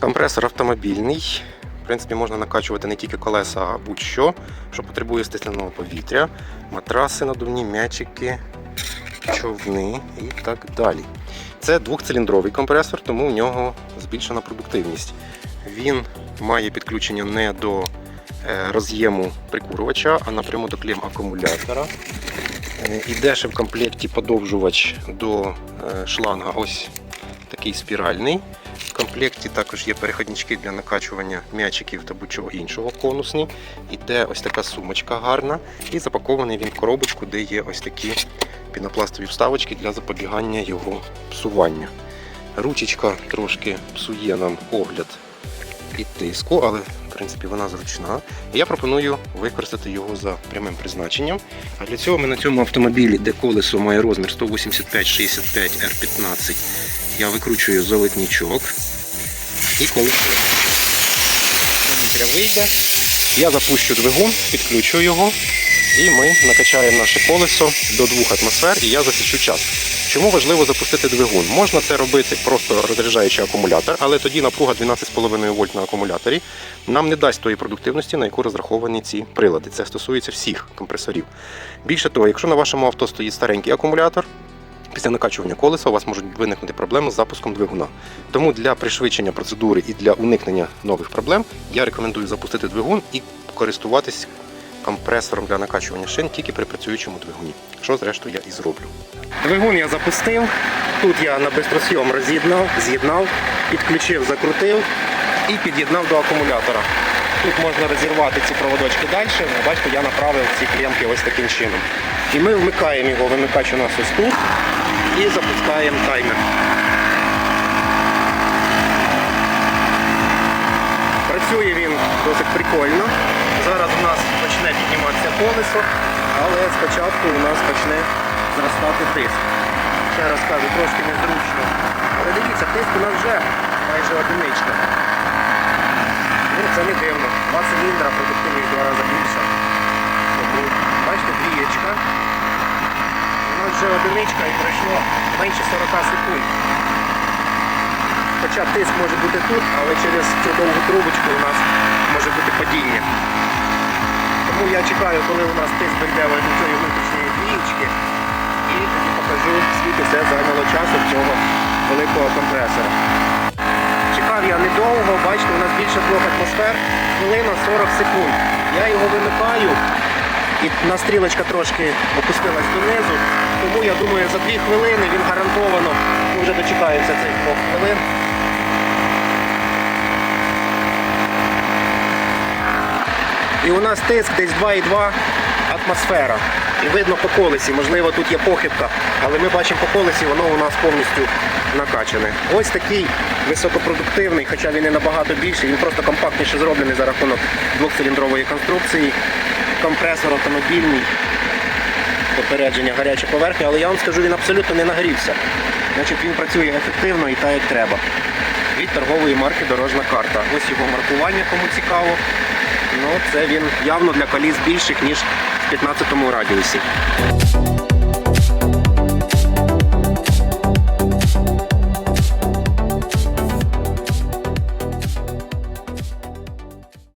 Компресор автомобільний. В принципі, можна накачувати не тільки колеса, а будь-що, що потребує стисляного повітря, матраси надувні, м'ячики, човни і так далі. Це двохциліндровий компресор, тому в нього збільшена продуктивність. Він має підключення не до е, роз'єму прикурювача, а напряму до клем акумулятора. Е, Іде ще в комплекті подовжувач до е, шланга, ось такий спіральний. В комплекті також є переходнички для накачування м'ячиків та будь-чого іншого конусні. Іде ось така сумочка гарна, і запакований він в коробочку, де є ось такі пінопластові вставочки для запобігання його псування. Ручечка трошки псує нам огляд і тиску, але в принципі вона зручна. Я пропоную використати його за прямим призначенням. А для цього ми на цьому автомобілі, де колесо має розмір 185-65 R15, я викручую золотничок. І коли повітря вийде, я запущу двигун, підключу його, і ми накачаємо наше колесо до 2 атмосфер, і я засічу час. Чому важливо запустити двигун? Можна це робити просто розряджаючи акумулятор, але тоді напруга 12,5 вольт на акумуляторі нам не дасть тої продуктивності, на яку розраховані ці прилади. Це стосується всіх компресорів. Більше того, якщо на вашому авто стоїть старенький акумулятор, після накачування колеса у вас можуть виникнути проблеми з запуском двигуна. Тому для пришвидшення процедури і для уникнення нових проблем я рекомендую запустити двигун і користуватись компресором для накачування шин тільки при працюючому двигуні, що зрештою я і зроблю. Двигун я запустив. Тут я на бистросйом роз'єднав, з'єднав, підключив, закрутив і під'єднав до акумулятора. Тут можна розірвати ці проводочки далі. Бачите, я направив ці клемки ось таким чином. І ми вмикаємо його, вимикач у нас ось тут і запускаємо таймер. Працює він досить прикольно. Зараз у нас почне підніматися колесо, але спочатку у нас почне зростати тиск. Ще раз кажу, трошки незручно. Але дивіться, тиск у нас вже майже одиничка. Ну, це не дивно. Два циліндра, продуктивність два рази більша. Бачите, двієчка. Вже одиничка і пройшло менше 40 секунд. Хоча тиск може бути тут, але через цю довгу трубочку у нас може бути падіння. Тому я чекаю, коли у нас тиск дійде до цієї внутрішньої двієчки. І тоді покажу, скільки це зайняло часу цього великого компресора. Чекав я недовго, бачите, у нас більше двох атмосфер, хвилина 40 секунд. Я його вимикаю, і у нас стрілочка трошки опустилась донизу. Тому я думаю, за 2 хвилини він гарантовано ми вже дочекаємося цих 2 хвилин. І у нас тиск десь 2,2 атмосфера. І видно по колесі, можливо, тут є похибка, але ми бачимо по колесі, воно у нас повністю накачане. Ось такий високопродуктивний, хоча він і набагато більший, він просто компактніше зроблений за рахунок двохциліндрової конструкції. Компресор автомобільний, попередження гаряча поверхня, але я вам скажу, він абсолютно не нагрівся. Значить, він працює ефективно і так, як треба. Від торгової марки Дорожна карта. Ось його маркування, кому цікаво. Ну, це він явно для коліс більших, ніж в 15 радіусі.